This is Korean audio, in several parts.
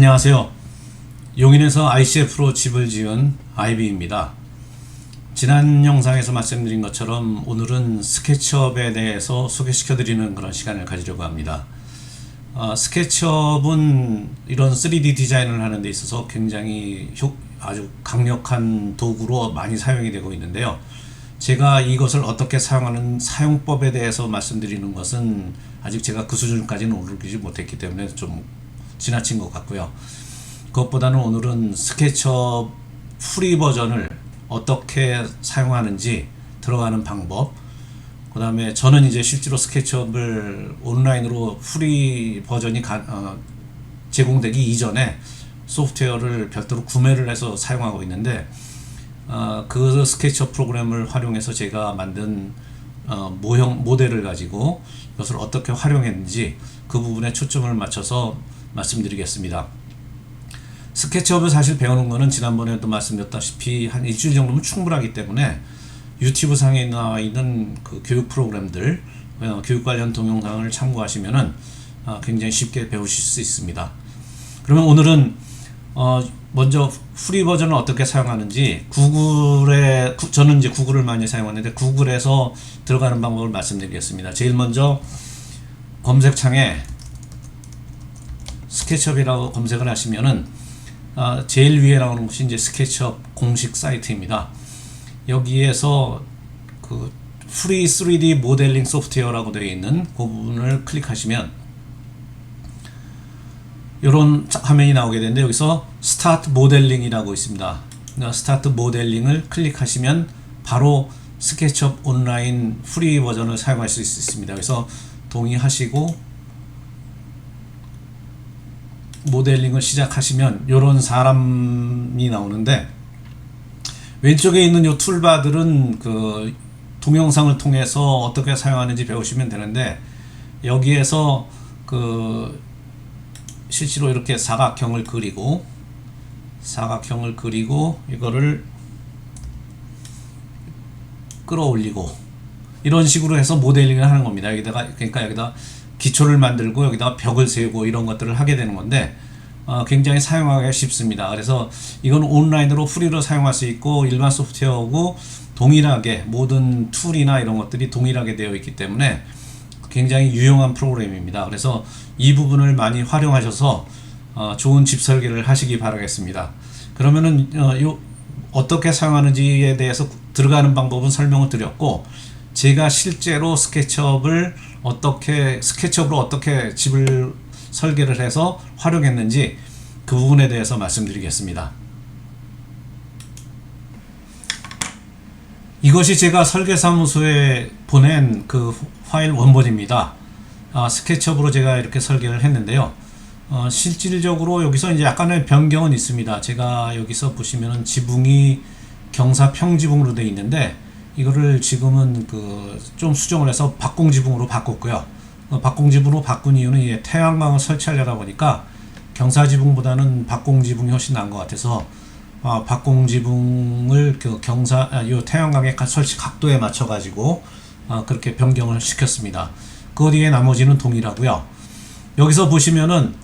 안녕하세요. 용인에서 ICF로 집을 지은 아이비입니다. 지난 영상에서 말씀드린 것처럼 오늘은 스케치업에 대해서 소개시켜 드리는 그런 시간을 가지려고 합니다. 어, 스케치업은 이런 3D 디자인을 하는 데 있어서 굉장히 효- 아주 강력한 도구로 많이 사용이 되고 있는데요. 제가 이것을 어떻게 사용하는 사용법에 대해서 말씀드리는 것은 아직 제가 그 수준까지는 오르지 못했기 때문에 좀 지나친 것 같고요. 그것보다는 오늘은 스케치업 프리 버전을 어떻게 사용하는지 들어가는 방법, 그 다음에 저는 이제 실제로 스케치업을 온라인으로 프리 버전이 가- 어, 제공되기 이전에 소프트웨어를 별도로 구매를 해서 사용하고 있는데 어, 그 스케치업 프로그램을 활용해서 제가 만든 어, 모형 모델을 가지고 이것을 어떻게 활용했는지 그 부분에 초점을 맞춰서 말씀드리겠습니다. 스케치업을 사실 배우는 거는 지난번에도 말씀드렸다시피 한 일주일 정도면 충분하기 때문에 유튜브 상에 나와 있는 그 교육 프로그램들 어, 교육 관련 동영상을 참고하시면은 어, 굉장히 쉽게 배우실 수 있습니다. 그러면 오늘은 어 먼저 프리 버전을 어떻게 사용하는지 구글에 구- 저는 이제 구글을 많이 사용하는데 구글에서 들어가는 방법을 말씀드리겠습니다. 제일 먼저 검색창에 스케치업이라고 검색을 하시면은 아, 제일 위에 나오는 것이 이제 스케치업 공식 사이트입니다. 여기에서 그 프리 3D 모델링 소프트웨어라고 되어 있는 그 부분을 클릭하시면 이런 화면이 나오게 되는데 여기서 스타트 모델링이라고 있습니다. 그러니까 스타트 모델링을 클릭하시면 바로 스케치업 온라인 프리 버전을 사용할 수 있- 있습니다. 그래서 동의하시고 모델링을 시작하시면 이런 사람이 나오는데 왼쪽에 있는 이 툴바들은 그 동영상을 통해서 어떻게 사용하는지 배우시면 되는데 여기에서 그 실제로 이렇게 사각형을 그리고 사각형을 그리고 이거를 끌어올리고 이런 식으로 해서 모델링을 하는 겁니다. 여기다가 그러니까 여기다 기초를 만들고 여기다가 벽을 세우고 이런 것들을 하게 되는 건데 어, 굉장히 사용하기가 쉽습니다. 그래서 이건 온라인으로 프리로 사용할 수 있고 일반 소프트웨어하고 동일하게 모든 툴이나 이런 것들이 동일하게 되어 있기 때문에 굉장히 유용한 프로그램입니다. 그래서 이 부분을 많이 활용하셔서 어, 좋은 집 설계를 하시기 바라겠습니다. 그러면은 어, 요 어떻게 사용하는지에 대해서 들어가는 방법은 설명을 드렸고 제가 실제로 스케치업을 어떻게 스케치업으로 어떻게 집을 설계를 해서 활용했는지 그 부분에 대해서 말씀드리겠습니다. 이것이 제가 설계사무소에 보낸 그 파일 원본입니다. 아, 스케치업으로 제가 이렇게 설계를 했는데요. 어, 실질적으로 여기서 이제 약간의 변경은 있습니다. 제가 여기서 보시면은 지붕이 경사 평지붕으로 되어 있는데 이거를 지금은 그 좀 수정을 해서 박공지붕으로 바꿨고요. 어, 박공지붕으로 바꾼 이유는 이게 태양광을 설치하려다 보니까 경사지붕보다는 박공지붕이 훨씬 나은 것 같아서 아, 박공지붕을 그 경사 아, 요 태양광의 가- 설치 각도에 맞춰 가지고 아, 그렇게 변경을 시켰습니다. 그 뒤에 나머지는 동일하고요. 여기서 보시면은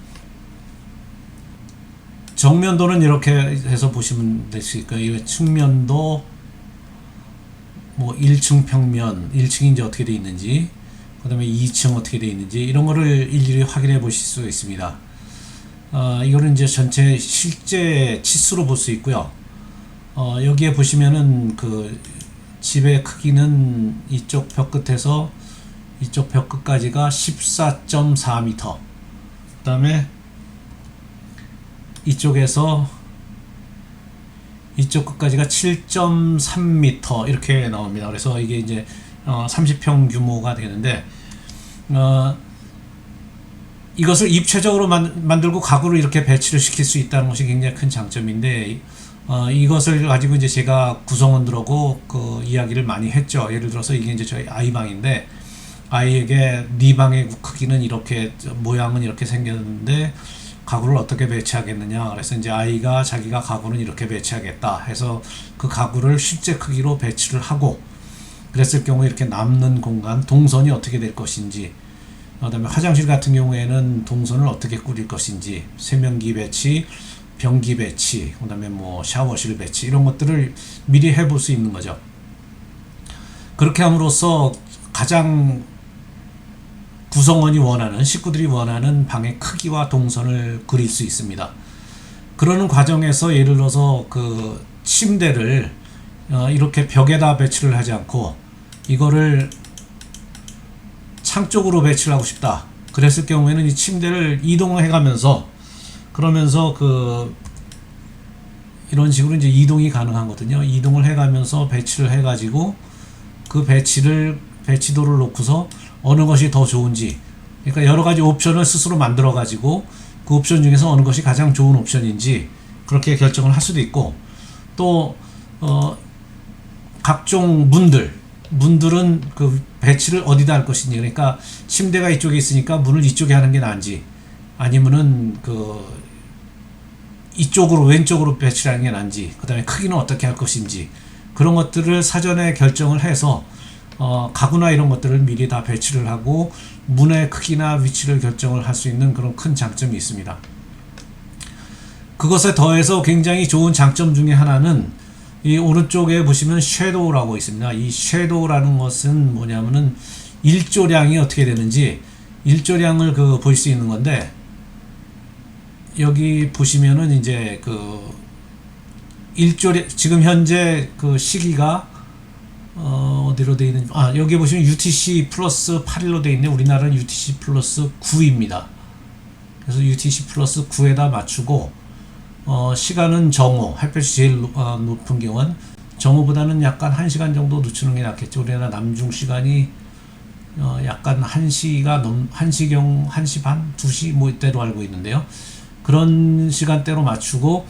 정면도는 이렇게 해서 보시면 거예요. 이 측면도 뭐 1층 평면, 1층이 제 어떻게 돼 있는지, 그 다음에 2층 어떻게 돼 있는지 이런 거를 일일이 확인해 보실 수 있습니다. 어, 이거는 이제 전체 실제 치수로 볼 수 있고요. 어, 여기에 보시면은 그 집의 크기는 이쪽 벽 끝에서 이쪽 벽 끝까지가 14.4m. 그 다음에 이쪽에서 이쪽 끝까지가 7.3m 이렇게 나옵니다. 그래서 이게 이제 어, 30평 규모가 되는데 어, 이것을 입체적으로 만, 만들고 가구를 이렇게 배치를 시킬 수 있다는 것이 굉장히 큰 장점인데 어, 이것을 가지고 이제 제가 구성원들하고 그 이야기를 많이 했죠. 예를 들어서 이게 이제 저희 아이 방인데 아이에게 네 방의 크기는 이렇게 모양은 이렇게 생겼는데 가구를 어떻게 배치하겠느냐. 그래서 이제 아이가 자기가 가구는 이렇게 배치하겠다 해서 그 가구를 실제 크기로 배치를 하고 그랬을 경우 이렇게 남는 공간 동선이 어떻게 될 것인지 그다음에 화장실 같은 경우에는 동선을 어떻게 꾸릴 것인지 세면기 배치, 변기 배치, 그다음에 뭐 샤워실 배치 이런 것들을 미리 해볼 수 있는 거죠. 그렇게 함으로써 가장 구성원이 원하는 식구들이 원하는 방의 크기와 동선을 그릴 수 있습니다. 그러는 과정에서 예를 들어서 그 침대를 어, 이렇게 벽에다 배치를 하지 않고 이거를 창 쪽으로 배치를 하고 싶다. 그랬을 경우에는 이 침대를 이동을 해가면서 그러면서 그 이런 식으로 이제 이동이 가능하거든요. 이동을 해 가면서 배치를 해 가지고 그 배치를 배치도를 놓고서 어느 것이 더 좋은지. 그러니까 여러 가지 옵션을 스스로 만들어 가지고 그 옵션 중에서 어느 것이 가장 좋은 옵션인지 그렇게 결정을 할 수도 있고 또 어, 각종 문들 문들은 그 배치를 어디다 할 것인지 그러니까 침대가 이쪽에 있으니까 문을 이쪽에 하는 게 나은지 아니면은 그 이쪽으로 왼쪽으로 배치하는 게 나은지 그다음에 크기는 어떻게 할 것인지 그런 것들을 사전에 결정을 해서 어, 가구나 이런 것들을 미리 다 배치를 하고 문의 크기나 위치를 결정을 할 수 있는 그런 큰 장점이 있습니다. 그것에 더해서 굉장히 좋은 장점 중에 하나는 이 오른쪽에 보시면 섀도우라고 있습니다. 이 섀도우라는 것은 뭐냐면은 일조량이 어떻게 되는지 일조량을 그 볼 수 있는 건데 여기 보시면은 이제 그 일조량 지금 현재 그 시기가 어, 어디로 돼 있는지. 아 여기 보시면 UTC 플러스 8일로 돼 있네 우리나라는 UTC 플러스 9입니다. 그래서 UTC 플러스 9에다 맞추고 어, 시간은 정오. 햇볕이 제일 높, 어, 높은 경우는 정오보다는 약간 1시간 정도 늦추는 게 낫겠죠. 우리나라 남중 시간이 어, 약간 1시가 넘 1시경 1시 반 2시 뭐 이때로 알고 있는데요. 그런 시간대로 맞추고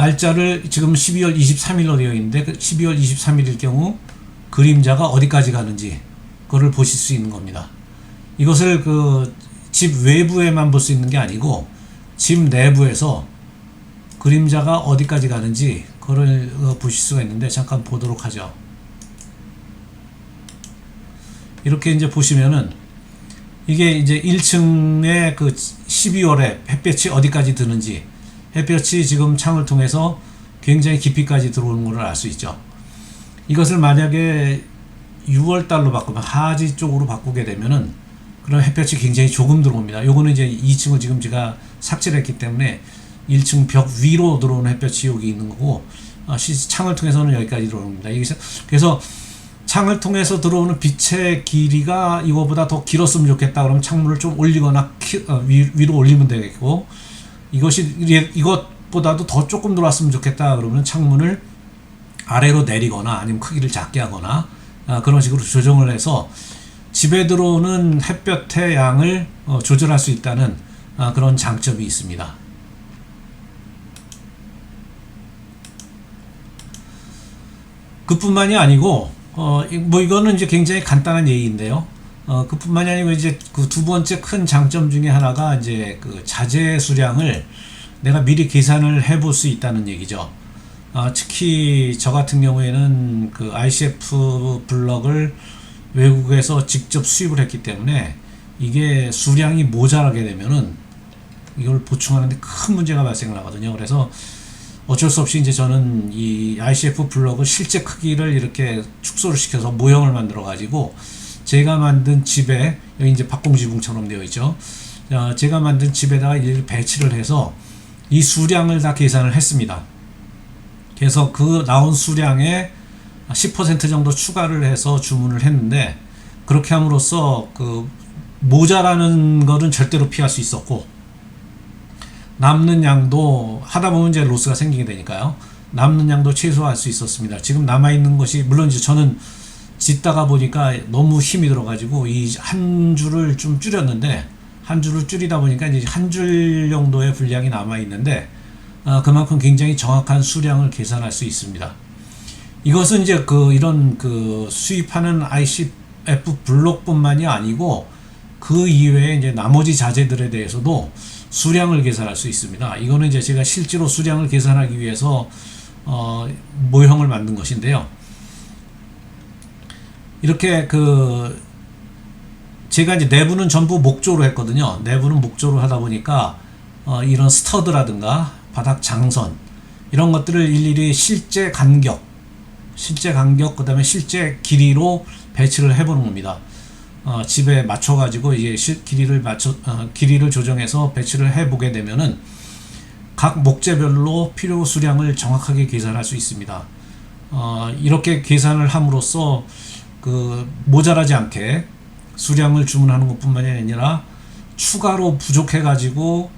날짜를 지금 12월 23일로 되어 있는데 그 12월 23일일 경우 그림자가 어디까지 가는지 그거를 보실 수 있는 겁니다. 이것을 그 집 외부에만 볼 수 있는 게 아니고 집 내부에서 그림자가 어디까지 가는지 그걸 어, 보실 수가 있는데 잠깐 보도록 하죠. 이렇게 이제 보시면은 이게 이제 1층에 그 12월에 햇볕이 어디까지 드는지 햇볕이 지금 창을 통해서 굉장히 깊이까지 들어오는 것을 알 수 있죠. 이것을 만약에 6월 달로 바꾸면 하지 쪽으로 바꾸게 되면은 그런 햇볕이 굉장히 조금 들어옵니다. 요거는 이제 2층을 지금 제가 삭제를 했기 때문에 1층 벽 위로 들어오는 햇볕이 여기 있는 거고 어, 시- 창을 통해서는 여기까지 들어옵니다. 여기서 그래서 창을 통해서 들어오는 빛의 길이가 이거보다 더 길었으면 좋겠다. 그러면 창문을 좀 올리거나 키- 어, 위, 위로 올리면 되겠고 이것이 이것보다도 더 조금 들어왔으면 좋겠다 그러면 창문을 아래로 내리거나 아니면 크기를 작게 하거나 아, 그런 식으로 조정을 해서 집에 들어오는 햇볕의 양을 어, 조절할 수 있다는 아, 그런 장점이 있습니다. 그뿐만이 아니고 어, 이- 뭐 이거는 이제 굉장히 간단한 얘기인데요. 어, 그뿐만이 아니고 이제 그 두 번째 큰 장점 중에 하나가 이제 그 자재 수량을 내가 미리 계산을 해볼 수 있다는 얘기죠. 아, 특히 저 같은 경우에는 그 ICF 블럭을 외국에서 직접 수입을 했기 때문에 이게 수량이 모자라게 되면은 이걸 보충하는데 큰 문제가 발생을 하거든요. 그래서 어쩔 수 없이 이제 저는 이 ICF 블럭을 실제 크기를 이렇게 축소를 시켜서 모형을 만들어 가지고 제가 만든 집에 여기 이제 박공지붕처럼 되어 있죠. 어, 제가 만든 집에다가 이를 배치를 해서 이 수량을 다 계산을 했습니다. 그래서 그 나온 수량에 10% 정도 추가를 해서 주문을 했는데 그렇게 함으로써 그 모자라는 거는 절대로 피할 수 있었고 남는 양도 하다 보면 이제 로스가 생기게 되니까요. 남는 양도 최소화할 수 있었습니다. 지금 남아 있는 것이 물론 이제 저는 짓다가 보니까 너무 힘이 들어가지고 이 한 줄을 좀 줄였는데 한 줄을 줄이다 보니까 이제 한 줄 정도의 분량이 남아 있는데 아, 그만큼 굉장히 정확한 수량을 계산할 수 있습니다. 이것은 이제 그 이런 그 수입하는 ICF 블록뿐만이 아니고 그 이외에 이제 나머지 자재들에 대해서도 수량을 계산할 수 있습니다. 이거는 이제 제가 실제로 수량을 계산하기 위해서 어, 모형을 만든 것인데요. 이렇게 그 제가 이제 내부는 전부 목조로 했거든요. 내부는 목조로 하다 보니까 어, 이런 스터드라든가 바닥 장선 이런 것들을 일일이 실제 간격, 실제 간격 그 다음에 실제 길이로 배치를 해보는 겁니다. 어, 집에 맞춰가지고 이제 실, 길이를 맞춰 어, 길이를 조정해서 배치를 해보게 되면은 각 목재별로 필요 수량을 정확하게 계산할 수 있습니다. 어, 이렇게 계산을 함으로써 그 모자라지 않게 수량을 주문하는 것뿐만이 아니라 추가로 부족해 가지고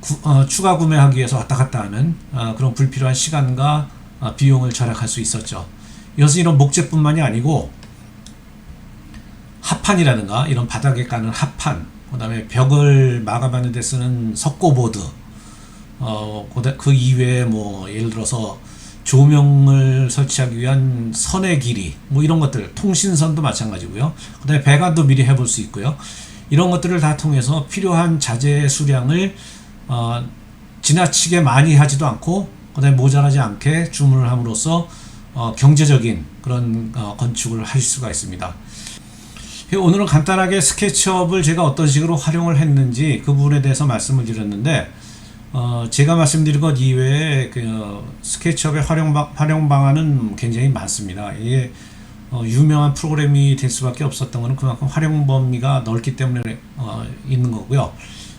구- 어, 추가 구매하기 위해서 왔다 갔다 하는 어, 그런 불필요한 시간과 어, 비용을 절약할 수 있었죠. 이것은 이런 목재뿐만이 아니고 합판이라든가 이런 바닥에 까는 합판, 그 다음에 벽을 마감하는 데 쓰는 석고보드, 어, 그 이외에 뭐 예를 들어서 조명을 설치하기 위한 선의 길이, 뭐 이런 것들, 통신선도 마찬가지고요. 그 다음에 배관도 미리 해볼 수 있고요. 이런 것들을 다 통해서 필요한 자재 수량을 어, 지나치게 많이 하지도 않고 그 다음에 모자라지 않게 주문을 함으로써 어, 경제적인 그런 어, 건축을 할 수가 있습니다. 오늘은 간단하게 스케치업을 제가 어떤 식으로 활용을 했는지 그 부분에 대해서 말씀을 드렸는데 어, 제가 말씀드린 것 이외에 그 어, 스케치업의 활용, 방, 활용 방안은 굉장히 많습니다. 이게 어, 유명한 프로그램이 될 수밖에 없었던 것은 그만큼 활용 범위가 넓기 때문에 어, 있는 거고요.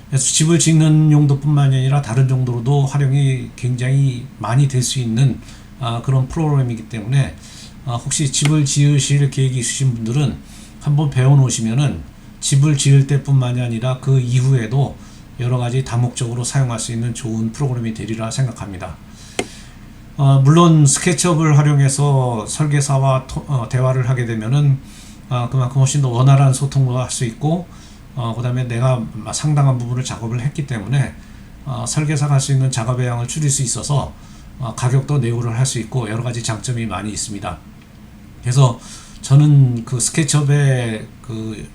그래서 집을 짓는 용도뿐만이 아니라 다른 용도로도 활용이 굉장히 많이 될 수 있는 아, 그런 프로그램이기 때문에 아, 혹시 집을 지으실 계획이 있으신 분들은 한번 배워놓으시면은 집을 지을 때뿐만이 아니라 그 이후에도 여러 가지 다목적으로 사용할 수 있는 좋은 프로그램이 되리라 생각합니다. 어, 물론 스케치업을 활용해서 설계사와 토- 어, 대화를 하게 되면은 어, 그만큼 훨씬 더 원활한 소통을 할수 있고 어, 그 다음에 내가 상당한 부분을 작업을 했기 때문에 어, 설계사가 할 수 있는 작업의 양을 줄일 수 있어서 어, 가격도 내고를 할 수 있고 여러 가지 장점이 많이 있습니다. 그래서 저는 그 스케치업의 그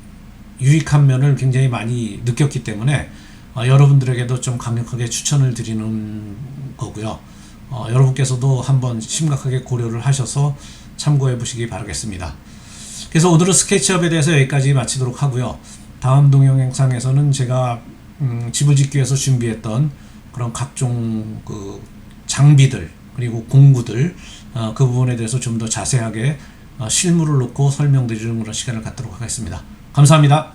유익한 면을 굉장히 많이 느꼈기 때문에 어, 여러분들에게도 좀 강력하게 추천을 드리는 거고요. 어, 여러분께서도 한번 심각하게 고려를 하셔서 참고해 보시기 바라겠습니다. 그래서 오늘은 스케치업에 대해서 여기까지 마치도록 하고요. 다음 동영상에서는 제가 음, 집을 짓기 위해서 준비했던 그런 각종 그 장비들 그리고 공구들 어, 그 부분에 대해서 좀 더 자세하게 어, 실물을 놓고 설명드리는 그런 시간을 갖도록 하겠습니다. 감사합니다.